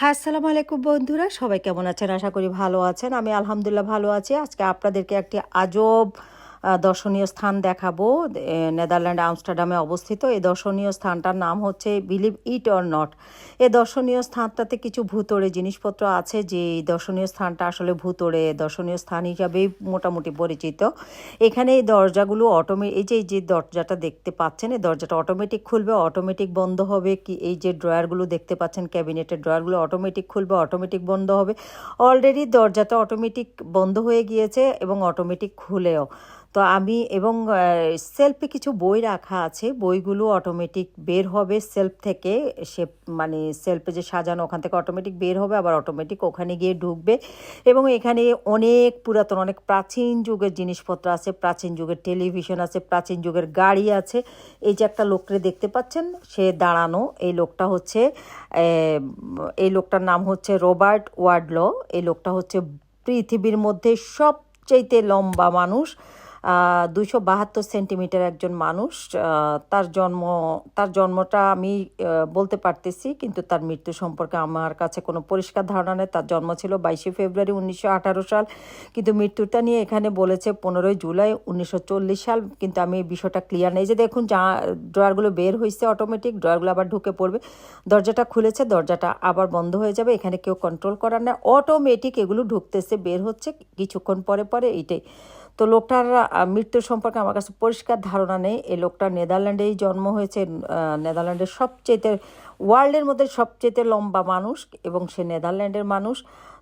হ্যাঁ আসসালামু আলাইকুম বন্ধুরা। সবাই কেমন আছেন? আশা করি ভালো আছেন। আমি আলহামদুলিল্লাহ ভালো আছি। আজকে আপনাদেরকে একটি আজব দর্শনীয় স্থান দেখাবো। নেদারল্যান্ড আমস্টারডামে অবস্থিত। এই দর্শনীয় স্থানটার নাম হচ্ছে বিলিভ ইট অর নট। এ দর্শনীয় স্থানটাতে কিছু ভূতরে জিনিসপত্র আছে যে এই দর্শনীয় স্থানটা আসলে ভূতরে দর্শনীয় স্থান হিসাবেই মোটামুটি পরিচিত। এখানে এই দরজাগুলো অটোমে, এই যে এই যে দরজাটা দেখতে পাচ্ছেন, এই দরজাটা অটোমেটিক খুলবে, অটোমেটিক বন্ধ হবে। কি, এই যে ড্রয়ারগুলো দেখতে পাচ্ছেন, ক্যাবিনেটের ড্রয়ারগুলো অটোমেটিক খুলবে, অটোমেটিক বন্ধ হবে। অলরেডি দরজাটা অটোমেটিক বন্ধ হয়ে গিয়েছে এবং অটোমেটিক খুলেও। তো আমি এবং সেলফে কিছু বই রাখা আছে, বইগুলো অটোমেটিক বের হবে সেলফ থেকে, সে মানে সেলফে যে সাজানো ওখান থেকে অটোমেটিক বের হবে, আবার অটোমেটিক ওখানে গিয়ে ঢুকবে। এবং এখানে অনেক পুরাতন, অনেক প্রাচীন যুগের জিনিসপত্র আছে, প্রাচীন যুগের টেলিভিশন আছে, প্রাচীন যুগের গাড়ি আছে। এই যে একটা লোককে দেখতে পাচ্ছেন, সে দাঁড়ানো, এই লোকটা হচ্ছে এই লোকটার নাম হচ্ছে রবার্ট ওয়ার্ডলো এই লোকটা হচ্ছে পৃথিবীর মধ্যে সবচাইতে লম্বা মানুষ। দুশো বাহাত্তর সেন্টিমিটার একজন মানুষ তার জন্ম, তার জন্মটা আমি বলতে পারতেছি, কিন্তু তার মৃত্যু সম্পর্কে আমার কাছে কোনো পরিষ্কার ধারণা নেই। তার জন্ম ছিল বাইশে ফেব্রুয়ারি উনিশশো আঠারো সাল, কিন্তু মৃত্যুটা নিয়ে এখানে বলেছে পনেরোই জুলাই উনিশশো চল্লিশ সাল, কিন্তু আমি বিষয়টা ক্লিয়ার নেই। যে দেখুন, যা ড্রয়ারগুলো বের হয়েছে অটোমেটিক ড্রয়ারগুলো আবার ঢুকে পড়বে। দরজাটা খুলেছে, দরজাটা আবার বন্ধ হয়ে যাবে, এখানে কেউ কন্ট্রোল করার না অটোমেটিক এগুলো ঢুকতেছে, বের হচ্ছে, কিছুক্ষণ পরে পরে এইটাই। তো লোকটার আহ, মৃত্যুর সম্পর্কে আমার কাছে পরিষ্কার ধারণা নেই। এই লোকটা নেদারল্যান্ডেই জন্ম হয়েছে নেদারল্যান্ডের সবচেয়ে ওয়ার্ল্ডের মধ্যে সবচেয়ে লম্বা মানুষ এবং সে নেদারল্যান্ডের মানুষ।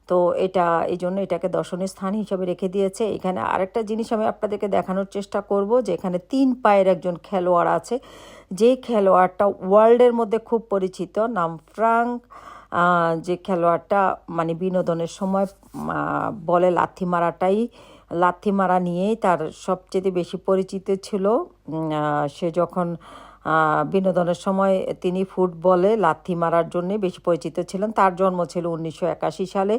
তো এটা এই জন্য এটাকে দর্শনীয় স্থান হিসেবে রেখে দিয়েছে। এখানে আরেকটা জিনিস আমি আপনাদেরকে দেখানোর চেষ্টা করব যে এখানে তিন পায়ের একজন খেলোয়াড় আছে। যে খেলোয়াড়টা ওয়ার্ল্ডের মধ্যে খুব পরিচিত নাম ফ্রাঙ্ক যে খেলোয়াড়টা মানে বিনোদনের সময় বলে লাথি মারাটাই লাথি মারা নিয়েই তার সবচেয়ে বেশি পরিচিত ছিল। সে যখন বিনোদনের সময় তিনি ফুটবলে লাথি মারার জন্য বেশি পরিচিত ছিলেন। তার জন্ম ছিল উনিশশো একাশি সালে।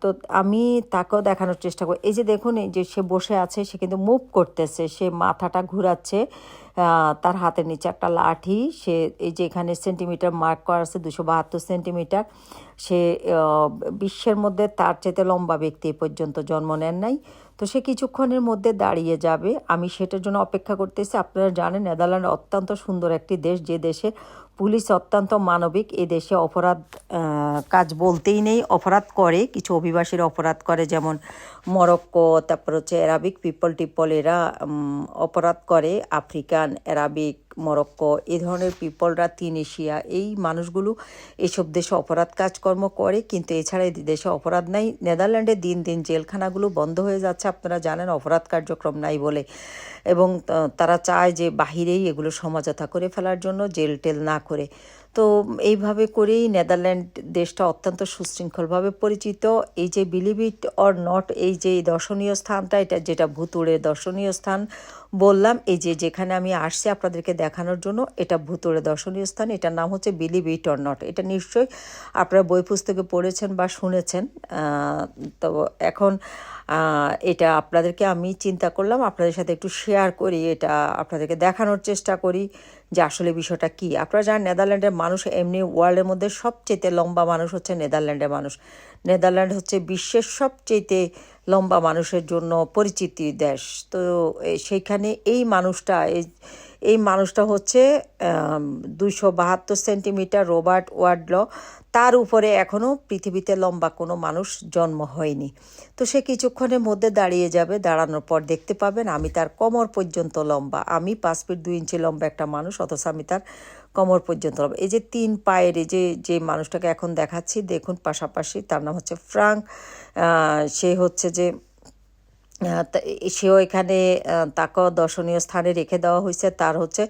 তো আমি তাকেও দেখানোর চেষ্টা করি। এই যে দেখুন, এই যে সে বসে আছে, সে কিন্তু মুভ করতেছে, সে মাথাটা ঘুরাচ্ছে তার হাতের নিচে একটা লাঠি, সে এই যে এখানে সেন্টিমিটার মার্ক করা আছে, দুশো বাহাত্তর সেন্টিমিটার সে বিশ্বের মধ্যে তার চেতে লম্বা ব্যক্তি পর্যন্ত জন্ম নেন নাই। তো সে কিছুক্ষণের মধ্যে দাঁড়িয়ে যাবে। আমি সেটার জন্য অপেক্ষা করতেছি। আপনারা জানেন, নেদারল্যান্ড অত্যন্ত সুন্দর একটি দেশ। যে দেশে পুলিশ অত্যন্ত মানবিক, এ দেশে অপরাধ কাজ বলতেই নেই, অপরাধ করে, কিছু অভিবাসীরা অপরাধ করে, যেমন মরক্কো, তারপর হচ্ছে অ্যারাবিক পিপল টিপল এরা অপরাধ করে আফ্রিকান অ্যারাবিক মরক্কো, এ ধরনের পিপলরা তিন এশিয়া এই মানুষগুলো এসব দেশে অপরাধ কাজকর্ম করে, কিন্তু এছাড়া দেশে অপরাধ নাই। নেদারল্যান্ডে দিন দিন জেলখানাগুলো বন্ধ হয়ে যাচ্ছে, আপনারা জানেন অপরাধ কার্যক্রম নাই বলে। এবং তারা চায় যে বাহিরেই এগুলো সমাজতা করে ফেলার জন্য, জেল টেল না করে। তো এইভাবে করেই নেদারল্যান্ড দেশটা অত্যন্ত সুশৃঙ্খলভাবে পরিচিত। এই যে বিলিভ ইট অর নট এই যে দর্শনীয় স্থানটা, এটা যেটা ভুতুড়ে দর্শনীয় স্থান বললাম, এই যে যেখানে আমি আসছি আপনাদেরকে দেখানোর জন্য, এটা ভুতুড়ে দর্শনীয় স্থান। এটার নাম হচ্ছে বিলিভ ইট অর নট এটা নিশ্চয়ই আপনারা বই পুস্তকে পড়েছেন বা শুনেছেন তো এখন এটা আপনাদেরকে আমি চিন্তা করলাম, আপনাদের সাথে একটু শেয়ার করি, এটা আপনাদেরকে দেখানোর চেষ্টা করি। যে আসলে বিষয়টা কি? আপনারা জানেন, নেদারল্যান্ডের মানুষ এমনি ওয়ার্ল্ডের মধ্যে সবচেয়ে লম্বা মানুষ হচ্ছে নেদারল্যান্ডের মানুষ। নেদারল্যান্ড হচ্ছে বিশ্বের সবচেয়ে লম্বা মানুষের জন্য পরিচিতি দেশ। তো সেইখানে এই মানুষটা, এই এই মানুষটা হচ্ছে দুশো বাহাত্তর সেন্টিমিটার রবার্ট ওয়ার্ডল তার উপরে এখনও পৃথিবীতে লম্বা কোনো মানুষ জন্ম হয়নি। তো সে কিছুক্ষণের মধ্যে দাঁড়িয়ে যাবে, দাঁড়ানোর পর দেখতে পাবেন আমি তার কোমর পর্যন্ত লম্বা। আমি পাঁচ ফিট দুই ইঞ্চি লম্বা একটা মানুষ, অথচ আমি তার কোমর পর্যন্ত লম্বা। এই যে তিন পায়ের যে যে মানুষটাকে এখন দেখাচ্ছি, দেখুন পাশাপাশি তার নাম হচ্ছে ফ্রাঙ্ক। সে হচ্ছে যে সেও এখানে তাকে দর্শনীয় স্থানে রেখে দেওয়া হয়েছে। তার হচ্ছে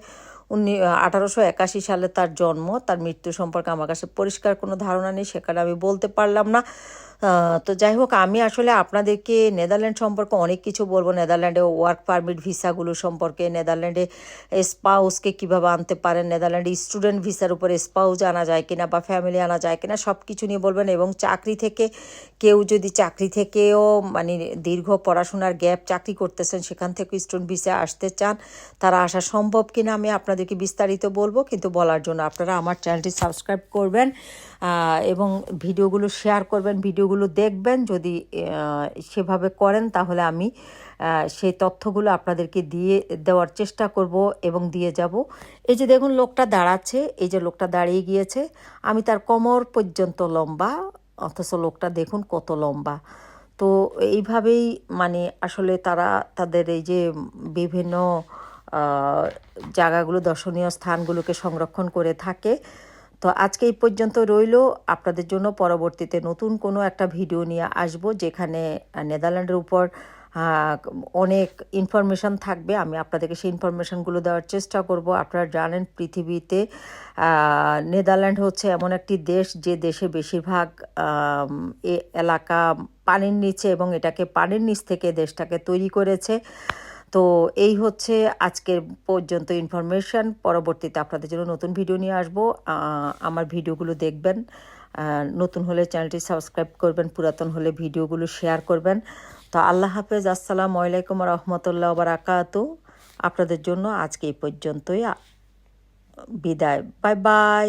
উনি আঠারোশো একাশি সালে তার জন্ম, তার মৃত্যু সম্পর্কে আমার কাছে পরিষ্কার কোনো ধারণা নেই সেখানে আমি বলতে পারলাম না। তো যাই হোক, আমি আসলে আপনাদেরকে নেদারল্যান্ড সম্পর্কে অনেক কিছু বলব। নেদারল্যান্ডে ওয়ার্ক পারমিট ভিসাগুলো সম্পর্কে, নেদারল্যান্ডে স্পাউসকে কীভাবে আনতে পারেন, নেদারল্যান্ডে স্টুডেন্ট ভিসার উপরে স্পাউস আনা যায় কিনা বা ফ্যামিলি আনা যায় কিনা সব কিছু নিয়ে বলবেন। এবং চাকরি থেকে কেউ যদি চাকরি থেকেও মানে দীর্ঘ পড়াশোনার গ্যাপ চাকরি করতেছেন, সেখান থেকে স্টুডেন্ট ভিসা আসতে চান, তারা আসা সম্ভব কিনা আমি আপনাদেরকে বিস্তারিত বলব। কিন্তু বলার জন্য আপনারা আমার চ্যানেলটি সাবস্ক্রাইব করবেন এবং ভিডিওগুলো শেয়ার করবেন ভিডিওগুলো দেখবেন, যদি সেভাবে করেন তাহলে আমি সেই তথ্যগুলো আপনাদেরকে দিয়ে দেওয়ার চেষ্টা করব এবং দিয়ে যাব। এই যে দেখুন, লোকটা দাঁড়াচ্ছে, এই যে লোকটা দাঁড়িয়ে গিয়েছে, আমি তার কোমর পর্যন্ত লম্বা, অথচ লোকটা দেখুন কত লম্বা। তো এইভাবেই মানে আসলে তারা তাদের এই যে বিভিন্ন জায়গাগুলো, দর্শনীয় স্থানগুলোকে সংরক্ষণ করে থাকে। তো আজকে এই পর্যন্ত রইল। আপনাদের জন্য পরবর্তীতে নতুন কোনো একটা ভিডিও নিয়ে আসব, যেখানে নেদারল্যান্ডের উপর অনেক ইনফরমেশন থাকবে। আমি আপনাদেরকে সেই ইনফরমেশনগুলো দেওয়ার চেষ্টা করব। আপনারা জানেন পৃথিবীতে নেদারল্যান্ড হচ্ছে এমন একটি দেশ, যে দেশে বেশিরভাগ এলাকা পানির নিচে এবং এটাকে পানির নিচ থেকে দেশটাকে তৈরি করেছে। তো এই হচ্ছে আজকের পর্যন্ত ইনফরমেশন পরবর্তীতে আপনাদের জন্য নতুন ভিডিও নিয়ে আসব। আমার ভিডিওগুলো দেখবেন। নতুন হলে চ্যানেলটি সাবস্ক্রাইব করবেন, পুরাতন হলে ভিডিওগুলো শেয়ার করবেন। তো আল্লাহ হাফেজ, আসসালামু আলাইকুম রহমতুল্লাহ বারাকাত। আপনাদের জন্য আজকে এই পর্যন্তই। বিদায়। Bye bye